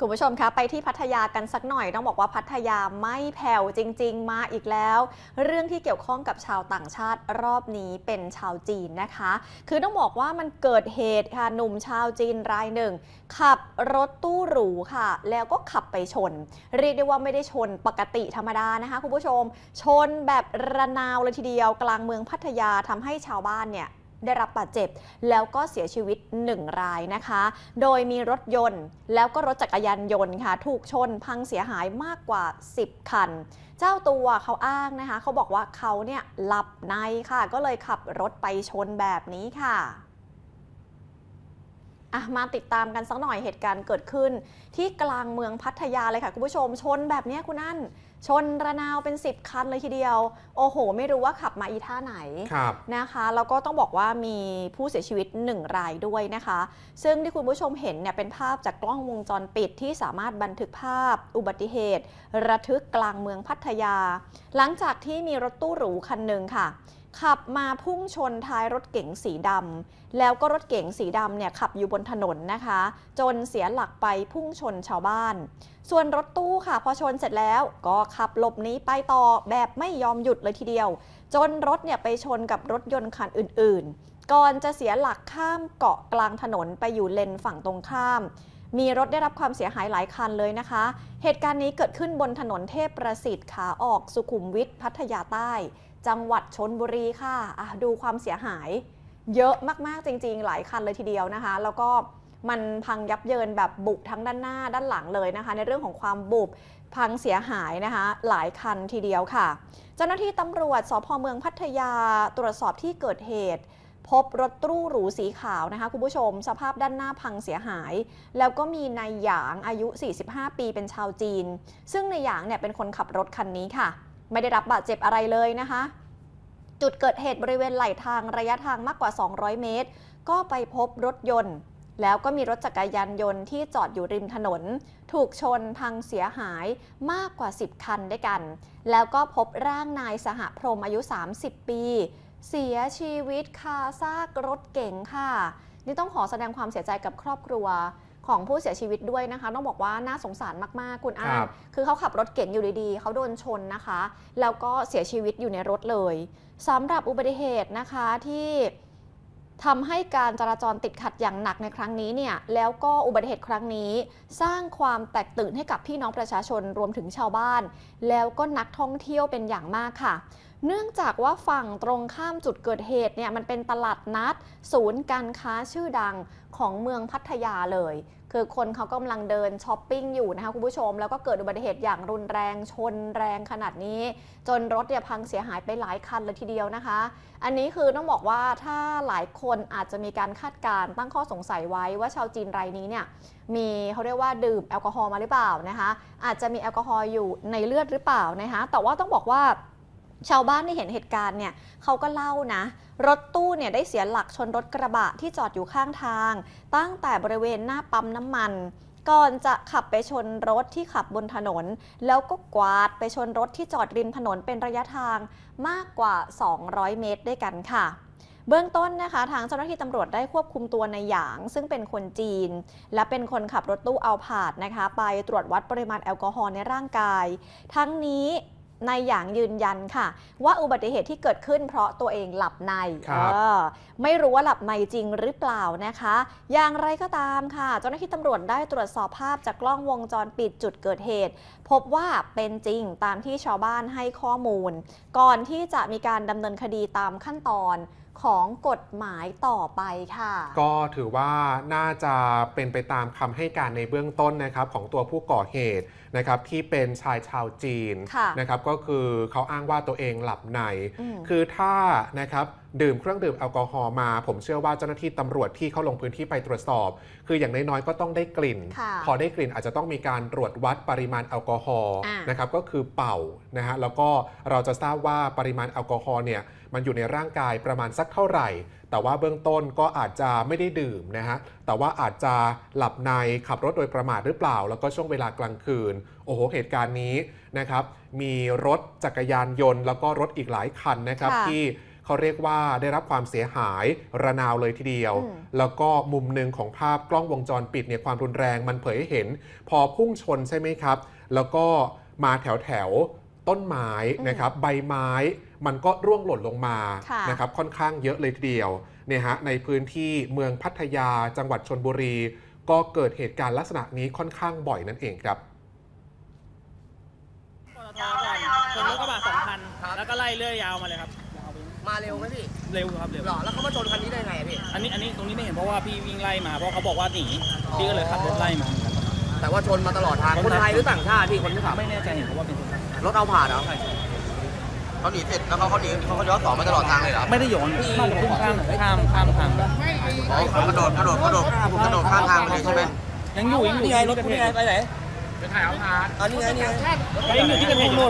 คุณผู้ชมคะไปที่พัทยากันสักหน่อย ต้องบอกว่าพัทยาไม่แผ่วจริง ๆ มาอีกแล้ว เรื่องที่เกี่ยวข้องกับชาวต่างชาติรอบนี้เป็นชาวจีนนะคะ คือต้องบอกว่ามันเกิดเหตุค่ะหนุ่มชาวจีนรายหนึ่ง ขับรถตู้หรูค่ะ แล้วก็ขับไปชน เรียกได้ว่าไม่ได้ชนปกติธรรมดานะคะ คุณผู้ชม ชนแบบระนาวเลยทีเดียวกลางเมืองพัทยาทำให้ชาวบ้านเนี่ย ได้รับบาดเจ็บ แล้วก็เสียชีวิต 1 รายนะคะ โดยมีรถยนต์ แล้วก็รถจักรยานยนต์ค่ะ ถูกชนพังเสียหายมากกว่า 10 คัน เจ้าตัวเขาอ้างนะคะ เขาบอกว่าเขาเนี่ยหลับในค่ะ ก็เลยขับรถไปชนแบบนี้ค่ะ อะมาติดตามกันสักหน่อยเหตุการณ์เกิดขึ้น ที่กลางเมืองพัทยาเลยค่ะคุณผู้ชมชนแบบเนี้ยคุณนั่น ชนระนาวเป็น 10 คันเลยทีเดียว โอ้โห ไม่รู้ว่าขับมาอีท่าไหนครับนะคะแล้วก็ต้องบอกว่ามีผู้เสียชีวิต 1 รายด้วยนะคะ ซึ่งที่คุณผู้ชมเห็นเนี่ยเป็นภาพจากกล้องวงจรปิดที่สามารถบันทึกภาพ อุบัติเหตุ ระทึกกลางเมืองพัทยา หลังจากที่มีรถตู้หรูคันหนึ่งค่ะ ขับมาพุ่งชนท้ายรถเก๋งสีดำแล้วก็รถเก๋งสีดำเนี่ยขับอยู่บนถนนนะคะ จนเสียหลักไปพุ่งชนชาวบ้าน ส่วนรถตู้ค่ะพอชนเสร็จแล้วก็ขับหลบหนีไปต่อแบบไม่ยอมหยุดเลยทีเดียว จนรถเนี่ยไปชนกับรถยนต์คันอื่นๆ ก่อนจะเสียหลักข้ามเกาะกลางถนนไปอยู่เลนฝั่งตรงข้าม มีรถได้รับความเสียหายหลายคันเลยนะคะ เหตุการณ์นี้เกิดขึ้นบนถนนเทพประสิทธิ์ขาออกสุขุมวิทพัทยาใต้ จังหวัดชนบุรีค่ะะดูความเสียหายเยอะมากๆจริง ๆ หลายคันเลยทีเดียวนะคะ แล้วก็มันพังยับเยินแบบบุบทั้งด้านหน้าด้านหลังเลยนะคะ ในเรื่องของความบุบพังเสียหายนะคะ หลายคันทีเดียวค่ะ เจ้าหน้าที่ตำรวจสพเมืองพัทยาตรวจสอบที่เกิดเหตุ พบรถตู้หรูสีขาวนะคะคุณผู้ชม สภาพด้านหน้าพังเสียหาย แล้วก็มีนายหยางอายุ 45 ปีเป็นชาวจีน ซึ่งนายหยางเนี่ยเป็นคนขับรถคันนี้ค่ะ ไม่ได้รับบาดเจ็บอะไรเลยนะคะ จุดเกิดเหตุบริเวณไหลทางระยะทางมากกว่า 200 เมตร ก็ไปพบรถยนต์ แล้วก็มีรถจักรยานยนต์ที่จอดอยู่ริมถนน ถูกชนพังเสียหายมากกว่า 10 คันด้วยกัน แล้วก็พบร่างนายสหพรมอายุ 30 ปี เสียชีวิตคาซากรถเก๋งค่ะ นี่ต้องขอแสดงความเสียใจกับครอบครัวของผู้เสียชีวิตด้วยนะคะ ต้องบอกว่าน่าสงสารมาก ๆ คุณอ้าครันบคือเขาขับรถเก๋งอยู่ดีๆเขาโดนชนนะคะ แล้วก็เสียชีวิตอยู่ในรถเลยสำหรับอุบัติเหตุนะคะที่ทำให้การจราจรติดขัดอย่างหนักในครั้งนี้เนี่ยแล้วก็อุบัติเหตุครั้งนี้ สร้างความแตกตื่นให้กับพี่น้องประชาชนรวมถึงชาวบ้าน แล้วก็นักท่องเที่ยวเป็นอย่างมากค่ะ เนื่องจากว่าฝั่งตรงข้ามจุดเกิดเหตุเนี่ยมันเป็นตลาดนัด ศูนย์การค้าชื่อดังของเมืองพัทยาเลย คือคนเขากำลังเดินช้อปปิ้งอยู่นะคะคุณผู้ชม แล้วก็เกิดอุบัติเหตุอย่างรุนแรงชนแรงขนาดนี้ จนรถเนี่ยพังเสียหายไปหลายคันเลยทีเดียวนะคะ อันนี้คือต้องบอกว่าถ้าหลายคนอาจจะมีการคาดการตั้งข้อสงสัยไว้ว่าชาวจีนรายนี้เนี่ยมีเขาเรียกว่าดื่มแอลกอฮอล์มาหรือเปล่านะคะ อาจจะมีแอลกอฮอล์อยู่ในเลือดหรือเปล่านะคะแต่ว่าต้องบอกว่า ชาวบ้านที่เห็นเหตุการณ์เนี่ยเขาก็เล่านะ รถตู้เนี่ยได้เสียหลักชนรถกระบะที่จอดอยู่ข้างทาง ตั้งแต่บริเวณหน้าปั๊มน้ำมันก่อนจะขับไปชนรถที่ขับบนถนน แล้วก็กวาดไปชนรถที่จอดริมถนนเป็นระยะทางมากกว่า 200 เมตรด้วยกันค่ะ เบื้องต้นนะคะ ทางเจ้าหน้าที่ตำรวจได้ควบคุมตัวในหยาง ซึ่งเป็นคนจีน และเป็นคนขับรถตู้เอาผาดนะคะ ไปตรวจวัดปริมาณแอลกอฮอล์ในร่างกาย ทั้งนี้ นายหยางยืนยันค่ะ ว่าอุบัติเหตุที่เกิดขึ้นเพราะตัวเองหลับในครับเออไม่รู้ว่าหลับในจริงหรือเปล่านะคะ อย่างไรก็ตามค่ะ เจ้าหน้าที่ตำรวจได้ตรวจสอบภาพจากกล้องวงจรปิดจุดเกิดเหตุ พบว่าเป็นจริงตามที่ชาวบ้านให้ข้อมูล ก่อนที่จะมีการดำเนินคดีตามขั้นตอนของกฎหมายต่อไปค่ะ ก็ถือว่าน่าจะเป็นไปตามคำให้การในเบื้องต้นนะครับของตัวผู้ก่อเหตุนะครับที่เป็นชายชาวจีนค่ะนะครับก็คือเขาอ้างว่าตัวเองหลับในอืมคือถ้านะครับดื่มเครื่องดื่มแอลกอฮอล์มา ผมเชื่อว่าเจ้าหน้าที่ตำรวจที่เขาลงพื้นที่ไปตรวจสอบ คืออย่างน้อยๆก็ต้องได้กลิ่นค่ะพอได้กลิ่นอาจจะต้องมีการตรวจวัดปริมาณแอลกอฮอล์อ่านนะครับก็คือเป่านะฮะแล้วก็เราจะทราบว่าปริมาณแอลกอฮอล์เนี่ยมันอยู่ในร่างกายประมาณสักเท่าไหร่ แต่ว่าเบื้องต้นก็อาจจะไม่ได้ดื่มนะฮะ แต่ว่าอาจจะหลับในขับรถโดยประมาทหรือเปล่า แล้วก็ช่วงเวลากลางคืน โอ้โห เหตุการณ์นี้นะครับ มีรถจักรยานยนต์ แล้วก็รถอีกหลายคันนะครับค่ะที่เขาเรียกว่าได้รับความเสียหายระนาวเลยทีเดียวอืมแล้วก็มุมหนึ่งของภาพกล้องวงจรปิดเนี่ยความรุนแรงมันเผยให้เห็น พอพุ่งชนใช่ไหมครับ แล้วก็มาแถวแถวๆ ต้นไม้นะครับใบไม้มันก็ร่วงหล่นลงมาค่ะนะครับค่อนข้างเยอะเลยทีเดียวเนี่ยฮะในพื้นที่เมืองพัทยาจังหวัดชนบุรี ก็เกิดเหตุการณ์ลักษณะนี้ค่อนข้างบ่อยนั่นเองครับปตทก่อนชนรถกระบะสองคันครับแล้วก็ไล่เรื่อยยาวมาเลยครับ มาเร็วไหมพี่ เร็วครับเร็วหรอแล้วเขามาชนคันนี้ได้ไงอะพี่ อันนี้อันนี้ตรงนี้ไม่เห็นเพราะว่าพี่วิ่งไล่มาเพราะเขาบอกว่าหนีพี่ก็เลยขับรถไล่มา แต่ว่าชนมาตลอดทาง คนไทยหรือต่างชาติพี่คนที่ขับไม่แน่ใจเห็นเพราะว่าเป็นคนไทยรถเอาผ่านเหรอใช่ใช่เขาหนีเสร็จแล้วเขาเขาหนีเขาเขาย้อนสอนมาตลอดทางเลยเหรอไม่ได้ย้อนน่าจะพุ่งข้ามข้ามข้ามทางไปอ๋อเขากระโดดกระโดดกระโดดกระโดดข้ามทางไปเลยใช่ไหมยังอยู่ยังอยู่นี่ไงรถที่คุณเกิดนี่เหไงตุไปไหนไปถ่ายเอาผ่านอ๋อนี่ไงนี่ไงยังอยู่ที่เกิดเหตุอยู่